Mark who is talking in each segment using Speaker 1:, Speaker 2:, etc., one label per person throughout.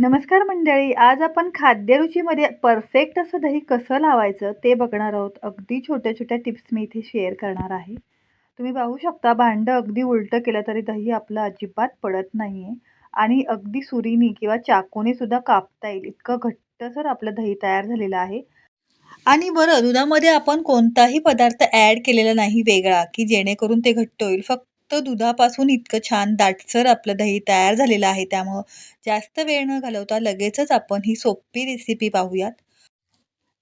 Speaker 1: नमस्कार मंडळी आज आपण खाद्यरुचीमध्ये परफेक्ट असं दही कसं लावायचं ते बघणार आहोत. अगदी छोट्या छोट्या टिप्स मी इथे शेअर करणार आहे. तुम्ही पाहू शकता भांडं अगदी उलटं केलं तरी दही आपलं अजिबात पडत नाही आहे आणि अगदी सुरीनी किंवा चाकूने सुद्धा कापता येईल. इतकं घट्टसर आपलं दही तयार झालेलं आहे. आणि बरं दुधामध्ये आपण कोणताही पदार्थ ॲड केलेला नाही वेगळा की जेणेकरून ते घट्ट होईल. फक्त दुधापासून इतकं छान दाटसर आपलं दही तयार झालेलं आहे. त्यामुळं जास्त वेळ न घालवता लगेचच आपण ही सोपी रेसिपी पाहूयात.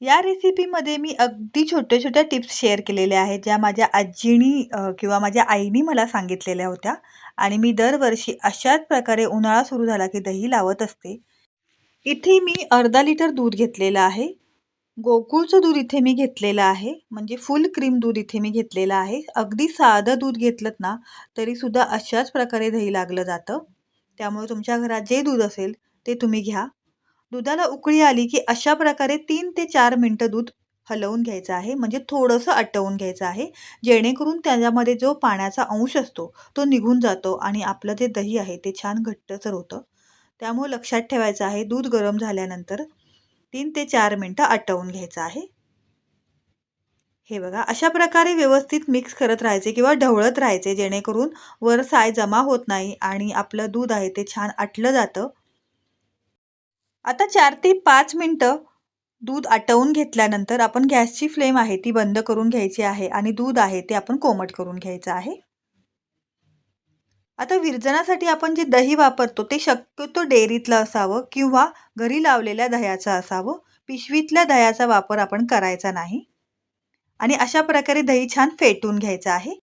Speaker 1: या रेसिपीमध्ये मी अगदी छोट्या छोट्या टिप्स शेअर केलेल्या आहेत ज्या माझ्या आजीनी किंवा माझ्या आईनी मला सांगितलेल्या होत्या. आणि मी दरवर्षी अशाच प्रकारे उन्हाळा सुरू झाला की दही लावत असते. इथे मी अर्धा लिटर दूध घेतलेलं आहे. गोकुळचं दूध इथे मी घेतलेलं आहे म्हणजे फुल क्रीम दूध इथे मी घेतलेलं आहे. अगदी साधं दूध घेतलं ना तरीसुद्धा अशाच प्रकारे दही लागलं जातं. त्यामुळे तुमच्या घरात जे दूध असेल ते तुम्ही घ्या. दुधाला उकळी आली की अशा प्रकारे तीन ते चार मिनटं दूध हलवून घ्यायचं आहे म्हणजे थोडंसं आटवून घ्यायचं आहे. जेणेकरून त्याच्यामध्ये जो पाण्याचा अंश असतो तो निघून जातो आणि आपलं जे दही आहे ते छान घट्टसर होतं. त्यामुळे लक्षात ठेवायचं आहे दूध गरम झाल्यानंतर तीन ते चार मिनटं आटवून घ्यायचं आहे. हे बघा अशा प्रकारे व्यवस्थित मिक्स करत राहायचे किंवा ढवळत राहायचे जेणेकरून वर साय जमा होत नाही आणि आपलं दूध आहे ते छान आटलं जातं. आता चार ते पाच मिनटं दूध आटवून घेतल्यानंतर आपण गॅसची फ्लेम आहे ती बंद करून घ्यायची आहे आणि दूध आहे ते आपण कोमट करून घ्यायचं आहे. आता विरजनासाठी आपण जे दही वापरतो ते शक्यतो डेअरीतलं असावं किंवा घरी लावलेल्या दह्याचं असावं. पिशवीतल्या दह्याचा वापर आपण करायचा नाही. आणि अशा प्रकारे दही छान फेटून घ्यायचं आहे.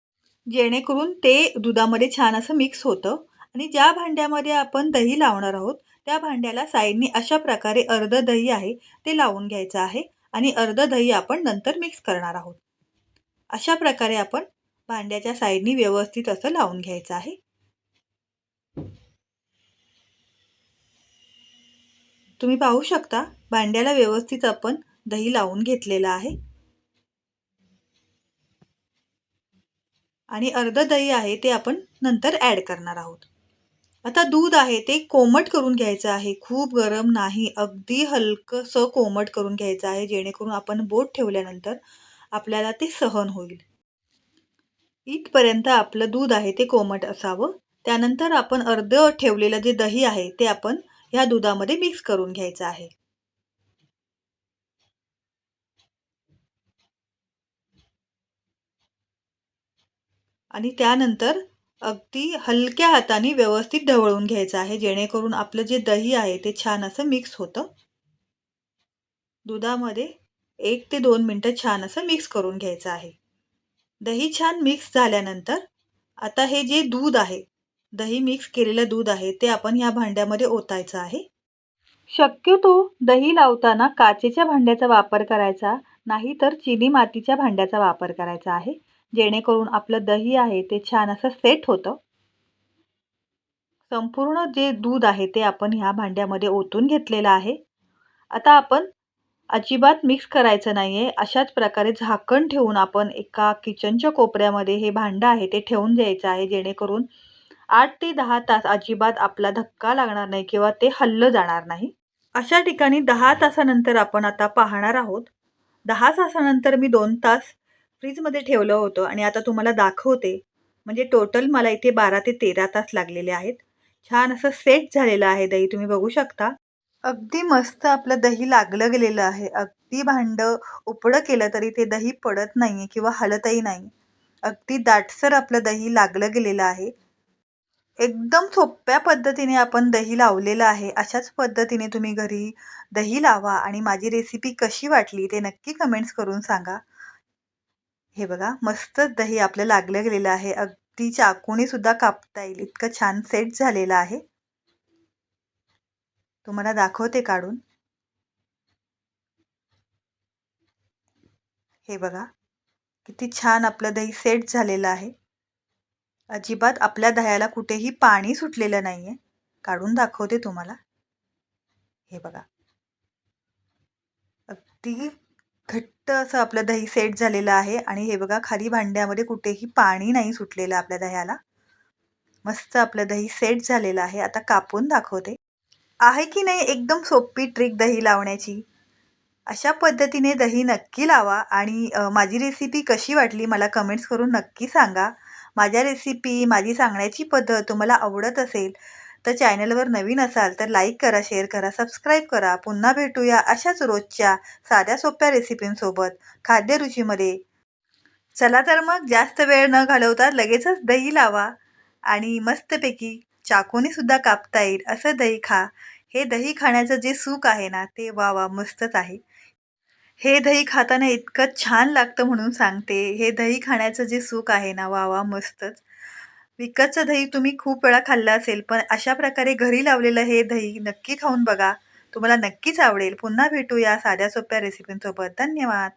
Speaker 1: जेणेकरून ते दुधामध्ये छान असं मिक्स होतं. आणि ज्या भांड्यामध्ये आपण दही लावणार आहोत त्या भांड्याला साईडनी अशा प्रकारे अर्ध दही आहे ते लावून घ्यायचं आहे. आणि अर्ध दही आपण नंतर मिक्स करणार आहोत. अशा प्रकारे आपण भांड्याच्या साईडनी व्यवस्थित असं लावून घ्यायचं आहे. तुम्ही पाहू शकता भांड्याला व्यवस्थित आपण दही लावून घेतलेलं आहे. आणि अर्ध दही आहे ते आपण नंतर ॲड करणार आहोत. आता दूध आहे ते कोमट करून घ्यायचं आहे. खूप गरम नाही अगदी हलकंसं कोमट करून घ्यायचं आहे जेणेकरून आपण बोट ठेवल्यानंतर आपल्याला ते सहन होईल. इथपर्यंत आपलं दूध आहे ते कोमट असावं. त्यानंतर आपण अर्ध ठेवलेलं जे दही आहे ते आपण ह्या दुधामध्ये मिक्स करून घ्यायचं आहे. आणि त्यानंतर अगदी हलक्या हाताने व्यवस्थित ढवळून घ्यायचं आहे जेणेकरून आपलं जे दही आहे ते छान असं मिक्स होतं. दुधामध्ये एक ते दोन मिनटं छान असं मिक्स करून घ्यायचं आहे. दही छान मिक्स झाल्यानंतर आता हे जे दूध आहे दही मिक्स केलेलं दूध आहे ते आपण ह्या भांड्यामध्ये ओतायचं आहे. शक्यतो दही लावताना काचेच्या भांड्याचा वापर करायचा नाही तर चिनी मातीच्या भांड्याचा वापर करायचा आहे जेणेकरून आपलं दही आहे ते छान असं सेट होतं. संपूर्ण जे दूध आहे ते आपण ह्या भांड्यामध्ये ओतून घेतलेलं आहे. आता आपण अजिबात मिक्स करायचं नाही आहे अशाच प्रकारे झाकण ठेवून आपण एका किचनच्या कोपऱ्यामध्ये हे भांडं आहे ते ठेवून द्यायचं आहे जेणेकरून आठ ते दहा तास अजिबात आपला धक्का लागणार नाही किंवा ते हल्लं जाणार नाही. अशा ठिकाणी दहा तासानंतर आपण आता पाहणार आहोत. दहा तासानंतर मी दोन तास फ्रीजमध्ये ठेवलं होतं आणि आता तुम्हाला दाखवते. म्हणजे टोटल मला इथे बारा ते तेरा तास लागलेले आहेत. छान असं सेट झालेलं आहे दही तुम्ही बघू शकता. अगदी मस्त आपलं दही लागलं गेलेलं आहे. अगदी भांडं उपडं केलं तरी ते दही पडत नाही आहे किंवा हलतही नाही. अगदी दाटसर आपलं दही लागलं गेलेलं आहे. एकदम सोप्या पद्धतीने आपण दही लावलेलं आहे. अशाच पद्धतीने तुम्ही घरी दही लावा आणि माझी रेसिपी कशी वाटली ते नक्की कमेंट्स करून सांगा. हे बघा मस्तच दही आपलं लागलं गेलेलं आहे. अगदी चाकूने सुद्धा कापता येईल. इतकं छान सेट झालेलं आहे. तुम्हाला दाखवते काढून. हे बघा किती छान आपलं दही सेट झालेलं आहे. अजिबात आपल्या दह्याला कुठेही पाणी सुटलेलं नाही आहे काढून दाखवते तुम्हाला. हे बघा. अगदी घट्ट असं आपलं दही सेट झालेलं आहे आणि हे बघा खाली भांड्यामध्ये कुठेही पाणी नाही सुटलेलं आपल्या दह्याला. मस्त आपलं दही सेट झालेलं आहे. आता कापून दाखवते. आहे की नाही एकदम सोपी ट्रिक दही लावण्याची? अशा पद्धतीने दही नक्की लावा आणि माझी रेसिपी कशी वाटली मला कमेंट्स करून नक्की सांगा. माझ्या रेसिपी माझी सांगण्याची पद्धत तुम्हाला आवडत असेल तर चॅनलवर नवीन असाल तर लाईक करा शेअर करा सबस्क्राईब करा. पुन्हा भेटूया अशाच रोजच्या साध्या सोप्या रेसिपींसोबत खाद्यरुचीमध्ये चला तर मग जास्त वेळ न घालवता लगेचच दही लावा आणि मस्तपैकी चाकूने सुद्धा कापता येईल असं दही खा. हे दही खाण्याचं जे सुख आहे ना ते वा वा मस्तच आहे. हे दही खाताना इतकं छान लागतं म्हणून सांगते. हे दही खाण्याचं जे सुख आहे ना वा वा मस्तच. विकतचं दही तुम्ही खूप वेळा खाल्लं असेल पण अशा प्रकारे घरी लावलेलं हे दही नक्की खाऊन बघा. तुम्हाला नक्कीच आवडेल. पुन्हा भेटूया साध्या सोप्या रेसिपींसोबत धन्यवाद.